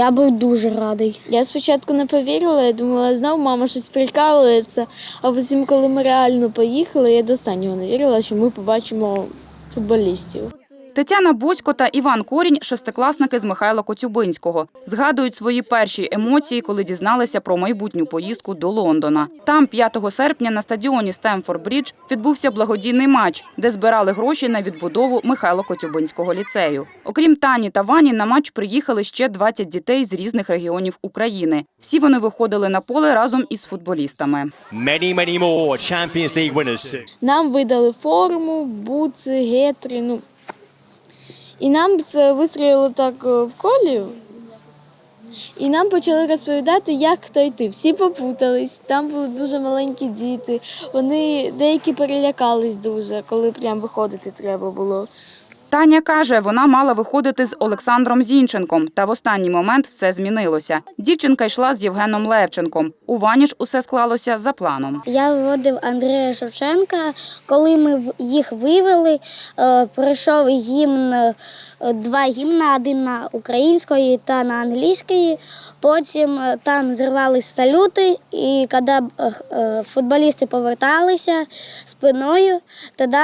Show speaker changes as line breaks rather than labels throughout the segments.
Я був дуже радий.
Я спочатку не повірила, я думала, знову мама щось прикалується. А потім, коли ми реально поїхали, я до останнього не вірила, що ми побачимо футболістів.
Тетяна Босько та Іван Корінь – шестикласники з Михайла Коцюбинського. Згадують свої перші емоції, коли дізналися про майбутню поїздку до Лондона. Там 5 серпня на стадіоні Стемфорд Брідж відбувся благодійний матч, де збирали гроші на відбудову Михайло Коцюбинського ліцею. Окрім Тані та Вані, на матч приїхали ще 20 дітей з різних регіонів України. Всі вони виходили на поле разом із футболістами.
Many, many more Champions League winners.
Нам видали форму, буци, гетри. Ну. І нам це вистрілило так е, в колі. І нам почали розповідати, як хто йти. Всі попутались. Там були дуже маленькі діти. Вони деякі перелякались дуже, коли прям виходити треба було.
Таня каже, вона мала виходити з Олександром Зінченком, та в останній момент все змінилося. Дівчинка йшла з Євгеном Левченком. У Вані ж усе склалося за планом.
Я виводив Андрея Шевченка. Коли ми їх вивели, е, пройшов гімн, два гімна, один на української та на англійської. Потім е, там зривались салюти, і коли е, е, футболісти поверталися спиною, тоді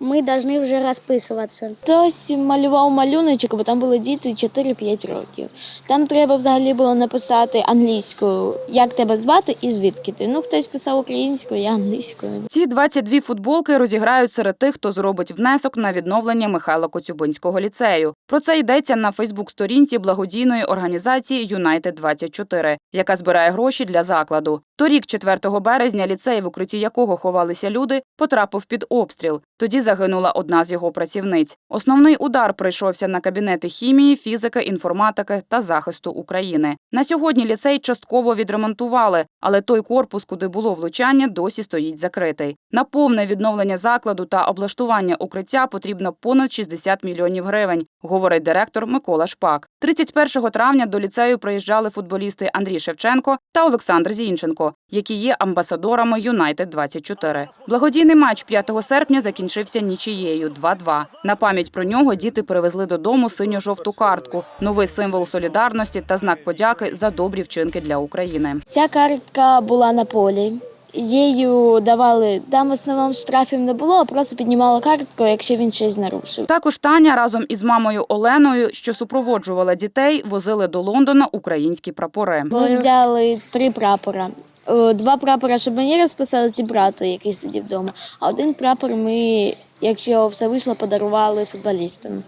ми повинні вже розписуватися.
Хтось малював малюночок, бо там були діти 4-5 років. Там треба взагалі було написати англійською, як тебе звати і звідки ти. Ну, хтось писав українською, я англійською.
Ці 22 футболки розіграють серед тих, хто зробить внесок на відновлення Михайла Коцюбинського ліцею. Про це йдеться на Фейсбук-сторінці благодійної організації Юнайтед 24 яка збирає гроші для закладу. Торік, 4 березня, ліцей, в укритті якого ховалися люди, потрапив під обстріл. Тоді загинула одна з його працівниць. Основний удар прийшовся на кабінети хімії, фізики, інформатики та захисту України. На сьогодні ліцей частково відремонтували, але той корпус, куди було влучання, досі стоїть закритий. На повне відновлення закладу та облаштування укриття потрібно понад 60 мільйонів гривень, говорить директор Микола Шпак. 31 травня до ліцею приїжджали футболісти Андрій Шевченко та Олександр Зінченко, які є амбасадорами Юнайтед 24 Благодійний матч 5 серпня закінчився нічією 2-2. На пам'ять про нього діти привезли додому синьо-жовту картку, новий символ солідарності та знак подяки за добрі вчинки для України.
Ця картка була на полі. Її давали, там в основному штрафів не було, а просто піднімали картку, якщо він щось нарушив.
Також Таня разом із мамою Оленою, що супроводжувала дітей, возили до Лондона українські прапори.
Ми взяли три прапора. Е, Два прапора, щоб мені розписали ті брату, який сидів вдома. А один прапор ми, якщо все вийшло, подарували футболістам.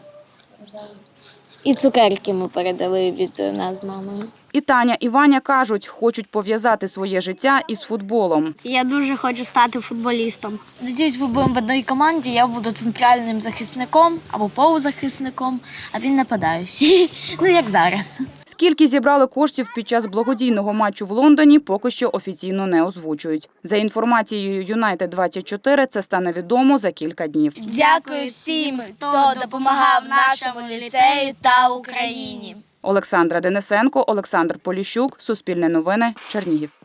І цукерки ми передали від е, нас з мамою.
І Таня і Ваня кажуть, хочуть пов'язати своє життя із футболом.
Я дуже хочу стати футболістом.
Надіюсь, ми будемо в одній команді. Я буду центральним захисником або полузахисником, а він нападаючий. Ну як зараз.
Скільки зібрали коштів під час благодійного матчу в Лондоні, поки що офіційно не озвучують. За інформацією Юнайтед 24 це стане відомо за кілька днів.
Дякую всім, хто допомагав нашому ліцею та Україні.
Олександра Денисенко, Олександр Поліщук, Суспільне новини, Чернігів.